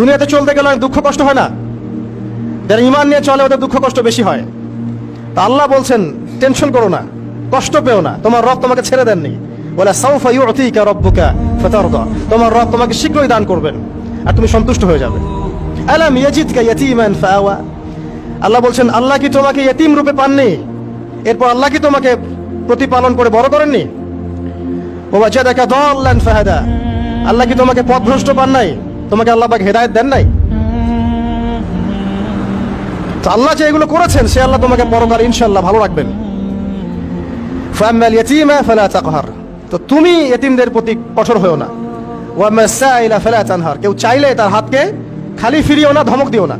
দুনিয়াতে চলতে গেলে অনেক দুঃখ কষ্ট হয় না? যারা ইমান নিয়ে চলে, ওদের দুঃখ কষ্ট বেশি হয়। তা আল্লাহ বলছেন, টেনশন করো না, কষ্ট পেও না। তোমার রব তোমাকে ছেড়ে দেননি। বলে তোমার রব তোমাকে শীঘ্রই দান করবেন, আর তুমি সন্তুষ্ট হয়ে যাবে। আল্লাহ বলছেন, আল্লাহ কি তোমাকে ইয়তিম রূপে পাননি? এরপর আল্লাহ কি তোমাকে প্রতিপালন করে বড় করেননি? ওয়াজাদাকা দাল্লান ফাহাদা। আল্লাহ কি তোমাকে পথভ্রষ্ট পান নাই? তোমাকে আল্লাহ পাক হেদায়েত দেন নাই? আল্লাহ যে এগুলো করেছেন, সে আল্লাহ তোমাকে পরকার ইনশাআল্লাহ ভালো রাখবেন। ইয়াতীমা ফালা তাকহার। তো তুমি এতিমদের প্রতি কঠোর হয়েও না। ওয়াম্মা সাইলা ফালা তানহার। কেউ চাইলে তার হাতকে খালি ফিরিও না, ধমক দিও না।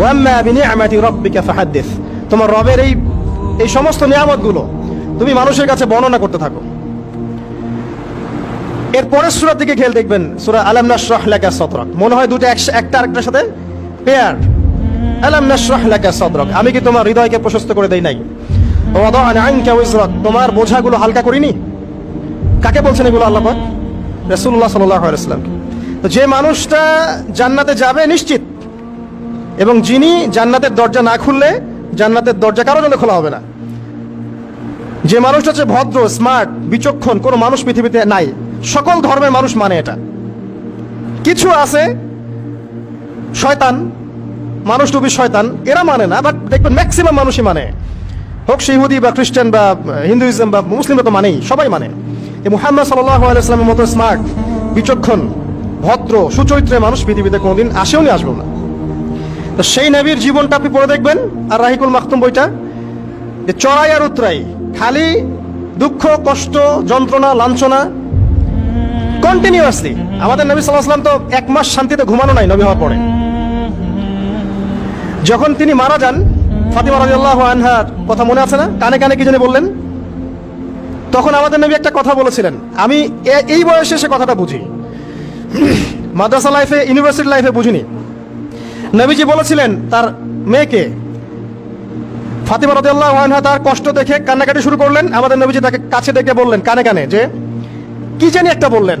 ওয়াম্মা বিনিআমাতি রাব্বিকা ফাহাদ্দিস। তোমার রবের এই এই সমস্ত নিয়ামতগুলো তুমি মানুষের কাছে বর্ণনা করতে থাকো। এর পরের সূরার দিকে খেয়াল দেখবেন, সূরা আলাম নাসরাহ লাকা সাদরাক। মনে হয় দুটো একটা আরেকটার সাথে পেয়ার আলাম নাসরাহ লাকা সাদরাক। আমি কি তোমার হৃদয়কে প্রশস্ত করে দেই নাই? ওয়িজরাক তোমার বোঝাগুলো হালকা করিনি? কাকে বলছেন এগুলো আল্লাহ পাক? রাসূলুল্লাহ সাল্লাল্লাহু তো যে মানুষটা জান্নাতে যাবে নিশ্চিত, এবং যিনি জান্নাতের দরজা না খুললে জান্নাতের দরজা কারও জন্য খোলা হবে না। যে মানুষটা হচ্ছে ভদ্র স্মার্ট বিচক্ষণ, কোনো মানুষ পৃথিবীতে নাই। সকল ধর্মের মানুষ মানে এটা। কিছু আছে, শয়তান মানুষ টুপি শয়তান, এরা মানে না বাট দেখবেন ম্যাক্সিমাম মানুষই মানে। হোক সে ইহুদি বা খ্রিস্টান বা হিন্দুইজম বা মুসলিমরা তো মানেই, সবাই মানে। এই মুহাম্মদ সাল্লাহ আলাইসলামের মতো স্মার্ট বিচক্ষণ, ভদ্র সুচরিত্রের মানুষ পৃথিবীতে কোনোদিন আসেও নি, আসবেও না। তো সেই নবীর জীবনটা আপনি পড়ে দেখবেন, আর রাহিকুল মাখতুম বইটা, যে চড়াই আর উতরাই, খালি দুঃখ, কষ্ট, যন্ত্রণা, লাঞ্ছনা কন্টিনিউয়াসলি আমাদের নবী সাল্লাহ সাল্লাম তো এক মাস শান্তিতে ঘুমানো নাই নবী হওয়ার পরে। যখন তিনি মারা যান, ফাতিমা রাদিয়াল্লাহু আনহার কথা মনে আছে না? কানে কানে কি জানি বললেন? তখন আমাদের নবী একটা কথা বলেছিলেন। আমি এই বয়সে সে কথাটা বুঝি। মাদ্রাসা লাইফে, ইউনিভার্সিটি লাইফে বুঝিনি। নবীজি বলেছিলেন তার মেয়েকে, ফাতিমা রাদিয়াল্লাহু আনহা তার কষ্ট দেখে কান্নাকাটি শুরু করলেন। আমাদের নবীজি তাকে কাছে ডেকে বললেন, কানে কানে, যে, কি জানি একটা বললেন?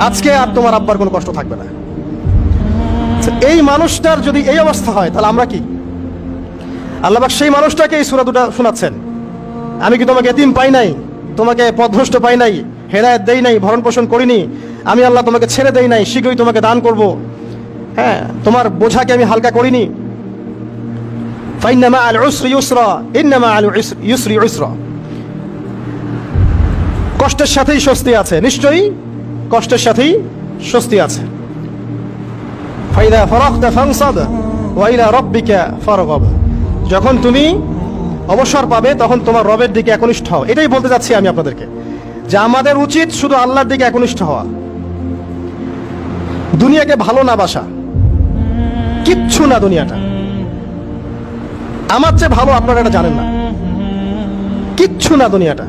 আজকে আর তোমার আব্বার কোনো কষ্ট থাকবে না। এই মানুষটার যদি এই অবস্থা হয়, তাহলে আমরা কি? আল্লাহবাক সেই মানুষটাকে এই সুরা দুটা শোনাচ্ছেন। আমি কি তোমাকে এতিম পাই নাই? তোমাকে পথভ্রষ্ট পাই নাই? হেদায়ত দেই নাই? ভরণ পোষণ করিনি? আমি আল্লাহ তোমাকে ছেড়ে দেই নাই? শীঘ্রই তোমাকে দান করব। হ্যাঁ তোমার বোঝাকে আমি হালকা করিনি। কষ্টের সাথেই স্বস্তি আছে, নিশ্চয়ই? কষ্টের সাথেই স্বস্তি আছে। যখন তুমি অবসর পাবে, তখন তোমার রবের দিকে একনিষ্ঠ হও। এটাই বলতে যাচ্ছি আমি আপনাদেরকে। যে আমাদের উচিত শুধু আল্লাহর দিকে একনিষ্ঠ হওয়া। দুনিয়াকে ভালো না বাসা। কিচ্ছু না দুনিয়াটা। আমার চেয়ে ভালো আপনারা এটা জানেন না। কিচ্ছু না দুনিয়াটা।